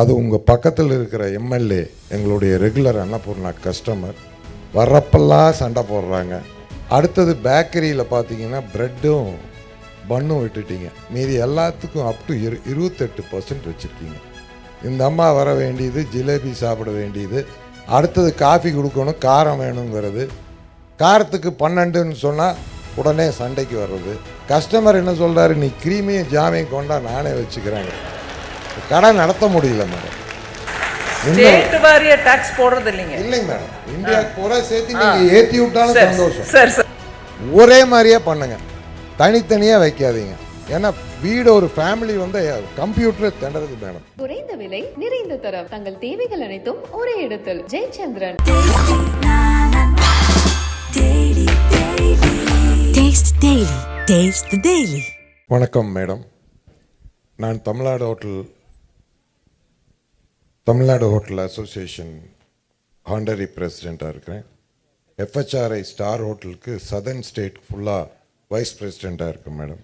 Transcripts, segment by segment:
அது உங்கள் பக்கத்தில் இருக்கிற எம்எல்ஏ எங்களுடைய ரெகுலர் அன்னபூர்ணா கஸ்டமர் வர்றப்பெல்லாம் சண்டை போடுறாங்க. அடுத்தது பேக்கரியில் பார்த்தீங்கன்னா ப்ரெட்டும் பன்னும் விட்டுட்டீங்க. மீதி எல்லாத்துக்கும் அப் டு இரு இருபத்தெட்டு பர்சன்ட் வச்சுருக்கீங்க. இந்த அம்மா வர வேண்டியது ஜிலேபி சாப்பிட வேண்டியது. அடுத்தது காஃபி கொடுக்கணும் காரம் வேணுங்கிறது. காரத்துக்கு பன்னெண்டுன்னு சொன்னால் உடனே சண்டைக்கு வர்றது. கஸ்டமர் என்ன சொல்கிறாரு நீ கிரீமியும் ஜாமையும் கொண்டா நானே வச்சுக்கிறேங்க கடை நடத்த முடியல மேடம் ஸ்டேட் வாரிய டாக்ஸ் போடுறது இல்லைங்க இல்லைங்க மேடம் இந்தியாவுக்கு பூரா சேர்த்து நீங்கள் ஏற்றி விட்டாலும் சந்தோஷம். சரி சரி. ஒரே மாதிரியே பண்ணுங்க. தனித்தனியாக வைக்காதீங்க. ஏன்னா வீடு ஒரு ஃபேமிலி வந்து கம்ப்யூட்டரே திணறுது மேடம் குறைந்த விலை நிறைந்த தரம். தங்கள் தேவைகள் அனைத்தும் ஒரே இடத்தில். ஜெயச்சந்திரன். வணக்கம் மேடம் நான் Tamil Nadu hotel Tamil Nadu hotel association ஹாண்டரி பிரசிடெண்ட்டாக இருக்கிறேன். எஃப்ஹெச்ஆர்ஐ ஸ்டார் ஹோட்டலுக்கு சதர்ன் ஸ்டேட் ஃபுல்லாக வைஸ் பிரசிடெண்ட்டாக இருக்கேன் மேடம்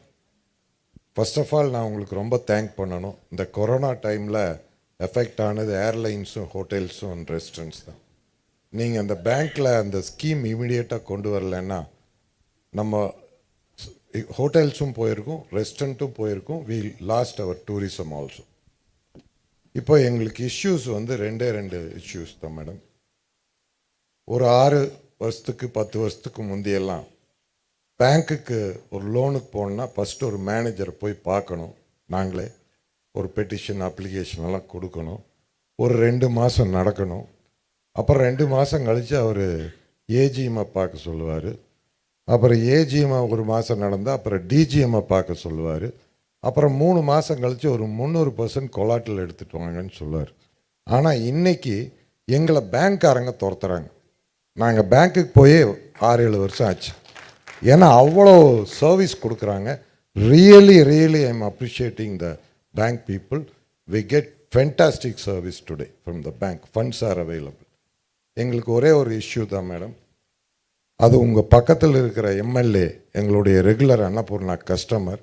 ஃபர்ஸ்ட் ஆஃப் ஆல் நான் உங்களுக்கு ரொம்ப தேங்க் பண்ணணும். இந்த கொரோனா டைமில் எஃபெக்ட் ஆனது ஏர்லைன்ஸும் ஹோட்டல்ஸும் அண்ட் ரெஸ்டாரண்ட்ஸ் தான். நீங்கள் அந்த பேங்க்கில் அந்த ஸ்கீம் இமிடியேட்டாக கொண்டு வரலைன்னா நம்ம ஹோட்டல்ஸும் போயிருக்கும் ரெஸ்டாரண்ட்டும் போயிருக்கும். We lost our tourism also இப்போ எங்களுக்கு இஷ்யூஸ் வந்து ரெண்டே ரெண்டு இஷ்யூஸ் தான் மேடம் ஒரு ஆறு வருஷத்துக்கு பத்து வருஷத்துக்கு முந்தையெல்லாம் பேங்க்குக்கு ஒரு லோனுக்கு போகணுன்னா ஃபஸ்ட்டு ஒரு மேனேஜரை போய் பார்க்கணும். நாங்களே ஒரு பெட்டிஷன் அப்ளிகேஷன் எல்லாம் கொடுக்கணும். ஒரு ரெண்டு மாதம் நடக்கணும். அப்புறம் ரெண்டு மாதம் கழித்து அவர் ஏஜிஎம்மை பார்க்க சொல்லுவார். அப்புறம் ஏஜிஎம்மை ஒரு மாதம் நடந்தால் அப்புறம் டிஜிஎம்மை பார்க்க சொல்லுவார். அப்புறம் மூணு மாதம் கழித்து ஒரு முந்நூறு பர்சன்ட் கொலாட்டில் எடுத்துகிட்டு வாங்கன்னு சொல்லுவார் ஆனால் இன்னைக்கு எங்களை பேங்க்காரங்க துரத்துறாங்க. நாங்கள் பேங்க்குக்கு போய் ஆறு ஏழு வருஷம் ஆச்சு. ஏன்னா அவ்வளோ சர்வீஸ் கொடுக்குறாங்க. Really really I am appreciating the bank people we get fantastic service today from the bank funds are available எங்களுக்கு ஒரே ஒரு இஷ்யூ தான் மேடம் அது உங்கள் பக்கத்தில் இருக்கிற எம்எல்ஏ எங்களுடைய ரெகுலர் அன்னபூர்ணா கஸ்டமர்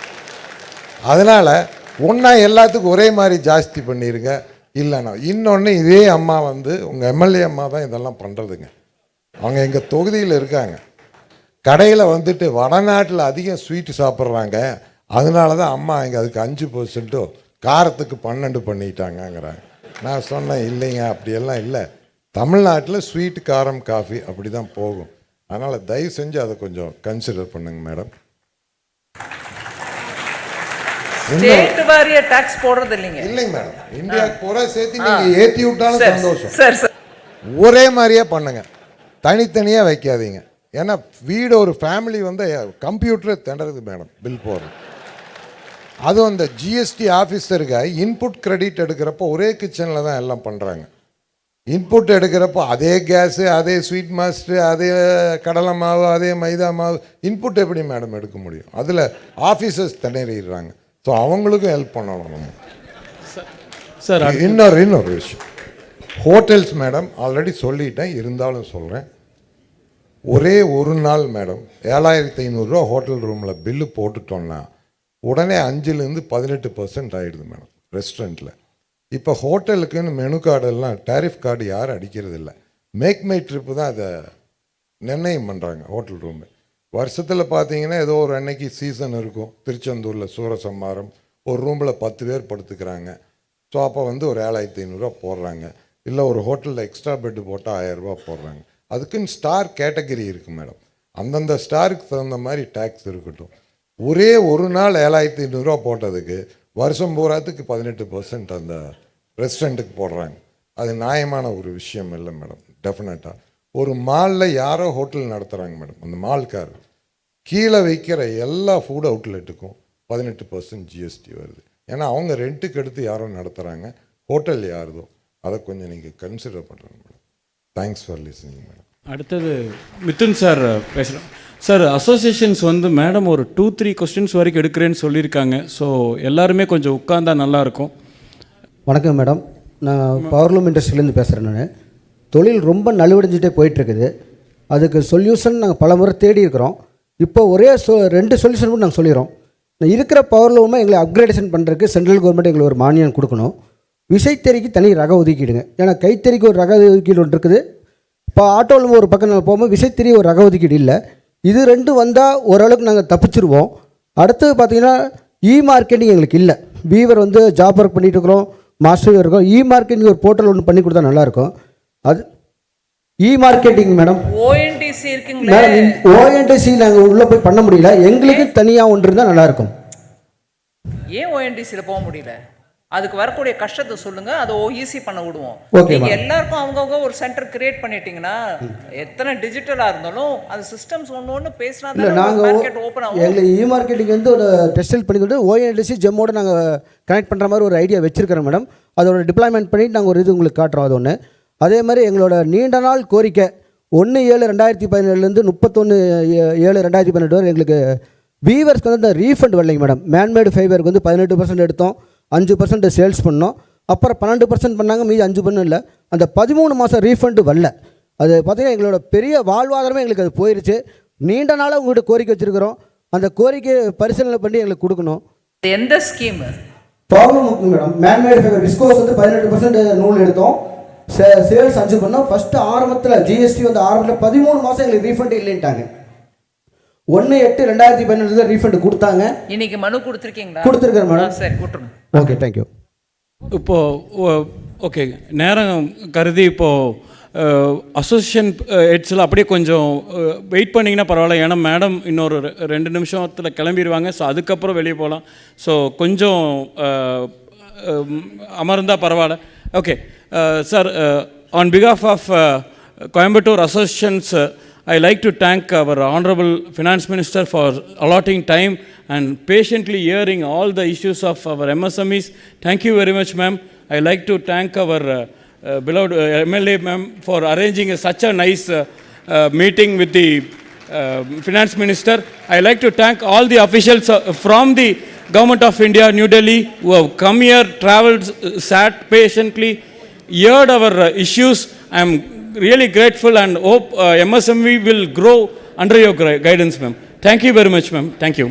அதனால் ஒன்றா எல்லாத்துக்கும் ஒரே மாதிரி ஜாஸ்தி பண்ணிடுங்க இல்லைண்ணா இன்னொன்று இதே அம்மா வந்து உங்கள் எம்எல்ஏ அம்மா தான் இதெல்லாம் பண்ணுறதுங்க அவங்க எங்கள் தொகுதியில் இருக்காங்க. கடையில் வந்துட்டு வடநாட்டில் அதிகம் ஸ்வீட்டு சாப்பிட்றாங்க. அதனால தான் அம்மா இங்கே அதுக்கு அஞ்சு பர்சன்ட்டோ காரத்துக்கு பன்னெண்டு பண்ணிட்டாங்கங்கிறாங்க. நான் சொன்னேன் இல்லைங்க அப்படியெல்லாம் இல்லை. தமிழ்நாட்டில் ஸ்வீட் காரம் காஃபி அப்படி தான் போகும். அதனால் தயவு செஞ்சு அதை கொஞ்சம் கன்சிடர் பண்ணுங்க மேடம் ஸ்டேட் வாரிய டாக்ஸ் போடுறது இல்லைங்க இல்லைங்க மேடம் இந்தியாவுக்கு பூரா சேர்த்து நீங்கள் ஏற்றி விட்டாலும் சந்தோஷம். சரி சரி. ஒரே மாதிரியே பண்ணுங்க. தனித்தனியாக வைக்காதீங்க. ஏன்னா வீடு ஒரு ஃபேமிலி வந்து கம்ப்யூட்டரே திணறுது மேடம் பில் போடுறது. அதுவும் அந்த ஜிஎஸ்டி ஆஃபீஸருக்கு இன்புட் கிரெடிட் எடுக்கிறப்போ ஒரே கிச்சனில் தான் எல்லாம் பண்ணுறாங்க இன்புட் எடுக்கிறப்போ அதே கேஸு அதே ஸ்வீட் மாஸ்டர் அதே கடலை மாவு அதே மைதா மாவு இன்புட் எப்படி மேடம் எடுக்க முடியும்? அதில் ஆஃபீஸர்ஸ் திணறிடுறாங்க. ஸோ அவங்களுக்கும் ஹெல்ப் பண்ணணும். நம்ம சார் இன்னொரு இன்னொரு விஷயம். ஹோட்டல்ஸ் மேடம் ஆல்ரெடி சொல்லிட்டேன். இருந்தாலும் சொல்கிறேன் ஒரே ஒரு நாள் மேடம் ஏழாயிரத்தி ஐநூறுரூவா ஹோட்டல் ரூமில் பில்லு போட்டுட்டோம்னா உடனே அஞ்சுலேருந்து பதினெட்டு பர்சன்ட் ஆகிடுது மேடம் ரெஸ்டாரண்ட்டில் இப்போ ஹோட்டலுக்குன்னு மெனு கார்டெல்லாம் டேரிஃப் கார்டு யாரும் அடிக்கிறது இல்லை மேக் மை ட்ரிப்பு தான் அதை நிர்ணயம் பண்ணுறாங்க ஹோட்டல் ரூமு வருஷத்தில் பார்த்தீங்கன்னா ஏதோ ஒரு அன்னைக்கு சீசன் இருக்கும். திருச்செந்தூரில் சூரசம்மாரம் ஒரு ரூமில் பத்து பேர் படுத்துக்கிறாங்க. ஸோ அப்போ வந்து ஒரு ஏழாயிரத்தி ஐநூறுரூவா போடுறாங்க. இல்லை ஒரு ஹோட்டலில் எக்ஸ்ட்ரா பெட்டு போட்டால் ஆயிரரூபா போடுறாங்க. அதுக்குன்னு ஸ்டார் கேட்டகரி இருக்குது மேடம் அந்தந்த ஸ்டாருக்கு தகுந்த மாதிரி டேக்ஸ் இருக்கட்டும். ஒரே ஒரு நாள் ஏழாயிரத்தி ஐநூறுரூவா போட்டதுக்கு வருஷம் பூராத்துக்கு பதினெட்டு பர்சன்ட் அந்த ரெஸ்டாரண்ட்டுக்கு போடுறாங்க. அது நியாயமான ஒரு விஷயம் இல்லை மேடம் டெஃபினட்டாக ஒரு மாலில் யாரோ ஹோட்டல் நடத்துகிறாங்க மேடம் அந்த மால்கார் கீழே வைக்கிற எல்லா ஃபுட் அவுட்லெட்டுக்கும் பதினெட்டு பர்சன்ட் ஜிஎஸ்டி வருது. ஏன்னா அவங்க ரெண்ட்டுக்கு எடுத்து யாரோ நடத்துகிறாங்க ஹோட்டல் யாருதோ. அதை கொஞ்சம் நீங்கள் கன்சிடர் பண்ணுறேங்க madam thanks for listening madam அடுத்தது மிதுன் சார் பேசுகிறேன் சார் அசோசியேஷன்ஸ் வந்து மேடம் ஒரு டூ த்ரீ கொஸ்டின்ஸ் வரைக்கும் எடுக்கிறேன்னு சொல்லியிருக்காங்க. ஸோ எல்லாருமே கொஞ்சம் உட்காந்தா நல்லாயிருக்கும் வணக்கம் மேடம் நான் பவர்லூம் இண்டஸ்ட்ரியிலேருந்து பேசுகிறேன் நான். தொழில் ரொம்ப நலிவடைஞ்சிட்டே போயிட்டுருக்குது. அதுக்கு சொல்யூஷன் நாங்கள் பல முறை தேடி இருக்கிறோம் இப்போ ஒரே சொ ரெண்டு சொல்யூஷன் கூட நாங்கள் சொல்லிடுறோம். நான் இருக்கிற பவர்லூமை எங்களை அப்கிரேடேஷன் பண்ணுறதுக்கு சென்ட்ரல் கவர்மெண்ட் எங்களுக்கு ஒரு மானியம் கொடுக்கணும். விசைத்தறிக்கு தனி ரக ஒதுக்கீடுங்க. ஏன்னா கைத்தறிக்கு ஒரு ரக ஒதுக்கீடு ஒன்று இருக்குது. இப்போ ஆட்டோவில் ஒரு பக்கம் நம்ம போகும்போது விசைத்தறி ஒரு ரக ஒதுக்கீடு இல்லை. இது ரெண்டும் வந்தால் ஓரளவுக்கு நாங்கள் தப்பிச்சிருவோம். அடுத்தது பார்த்திங்கன்னா இ மார்க்கெட்டிங் எங்களுக்கு இல்லை. வீவர் வந்து ஜாப் ஒர்க் பண்ணிகிட்டு இருக்கிறோம். மாஸ்டர் இருக்கோம். இ மார்க்கெட்டிங் ஒரு போர்ட்டல் ஒன்று பண்ணி கொடுத்தா நல்லாயிருக்கும் அது இ மார்க்கெட்டிங் மேடம் ஓஎன்டிசி இருக்குங்களே. மேடம் ஓஎன்டிசி நாங்கள் உள்ளே போய் பண்ண முடியல. எங்களுக்கு தனியாக ஒன்று இருந்தால் நல்லாயிருக்கும். ஏன் ஓஎன்டிசியில் போக முடியல? அதுக்கு வரக்கூடிய கஷ்டத்தை சொல்லுங்க அதை ஈஸி பண்ண விடுவோம். நீங்க. எல்லாருக்கும் அவங்கவுங்க ஒரு சென்டர் கிரியேட் பண்ணிட்டீங்கன்னா எத்தனை டிஜிட்டலா இருந்தாலும் அது சிஸ்டம்ஸ் ஒன்று ஒன்று பேசினா நாங்கள் மார்க்கெட் ஓப்பன் ஆகும். எங்களுக்கு இ மார்க்கெட்டிங் வந்து ஒரு டெஸ்டில் பண்ணி கொண்டு ஓஎன்டிசி ஜெம்மோட நாங்கள் கனெக்ட் பண்ணுற மாதிரி ஒரு ஐடியா வச்சுருக்கிறோம் மேடம் அதோட டிப்ளாய்மெண்ட் பண்ணிட்டு நாங்கள் ஒரு இது உங்களுக்கு காட்டுறோம் அது ஒன்று அதே மாதிரி எங்களோட நீண்ட நாள் கோரிக்கை ஒன்று ஏழு ரெண்டாயிரத்தி பதினேழுலேருந்து முப்பத்தொன்று ஏழு ரெண்டாயிரத்தி பதினெட்டு வரை எங்களுக்கு வீவர்ஸ்க்கு வந்து இந்த ரீஃபண்ட் வரலைங்க மேடம். மேன்மேடு ஃபைபருக்கு வந்து பதினெட்டு பர்சன்ட் எடுத்தோம். அஞ்சு பர்சன்ட் சேல்ஸ் பண்ணோம். அப்புறம் பன்னெண்டு பர்சன்ட் பண்ணாங்க. மீதி அஞ்சு பண்ண இல்லை. அந்த பதிமூணு மாதம் ரீஃபண்டு வரல. அது பார்த்தீங்கன்னா எங்களோட பெரிய வாழ்வாதாரமே எங்களுக்கு அது போயிருச்சு. நீண்ட நாளாக உங்கள்கிட்ட கோரிக்கை வச்சுருக்கிறோம். அந்த கோரிக்கையை பரிசீலனை பண்ணி எங்களுக்கு கொடுக்கணும். எந்த scheme problem madam. Manmade fibre viscose வந்து பதினெட்டு பர்சன்ட் நூல் எடுத்தோம். சேல்ஸ் அஞ்சு பண்ணோம். ஃபஸ்ட்டு ஆரம்பத்தில் ஜிஎஸ்டி வந்து ஆரம்பத்தில் பதிமூணு மாதம் எங்களுக்கு ரீஃபண்ட் இல்லைன்ட்டாங்க. ஒன்று எட்டு ரெண்டாயிரத்தி பதினெட்டு ரீஃபண்ட் கொடுத்தாங்க. இன்னைக்கு மனு கொடுத்துருக்கீங்களா? கொடுத்துருக்கேன் மேடம். சரி கொடுத்துருங்க. ஓகே தேங்க்யூ இப்போது ஓகே நேரம் கருதி இப்போது அசோசியேஷன் ஹெட்ஸில் அப்படியே கொஞ்சம் வெயிட் பண்ணிங்கன்னா பரவாயில்ல. ஏன்னா மேடம் இன்னொரு ரெ- ரெண்டு நிமிஷத்தில் கிளம்பிடுவாங்க ஸோ அதுக்கப்புறம் வெளியே போகலாம். ஸோ கொஞ்சம் அமர்ந்தால் பரவாயில்ல okay sir on because of of Coimbatore associations I like to thank our Honorable Finance Minister for allotting time and patiently hearing all the issues of our MSMEs. Thank you very much, ma'am. I like to thank our uh, uh, beloved uh, MLA, ma'am, for arranging a, such a nice uh, uh, meeting with the Finance Minister. I like to thank all the officials uh, from the Government of India, New Delhi, who have come here, traveled, uh, sat patiently, heard our uh, issues. I am really grateful and hope uh, MSME will grow under your gui- guidance, ma'am. Thank you very much, ma'am. Thank you.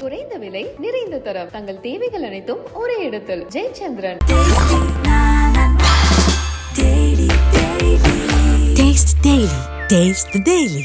குறைந்த விலை நிறைந்த தரம் தங்கள் தேவைகள் அனைத்தும் ஒரே இடத்தில் Jayachandran Taste Daily. Taste the Daily.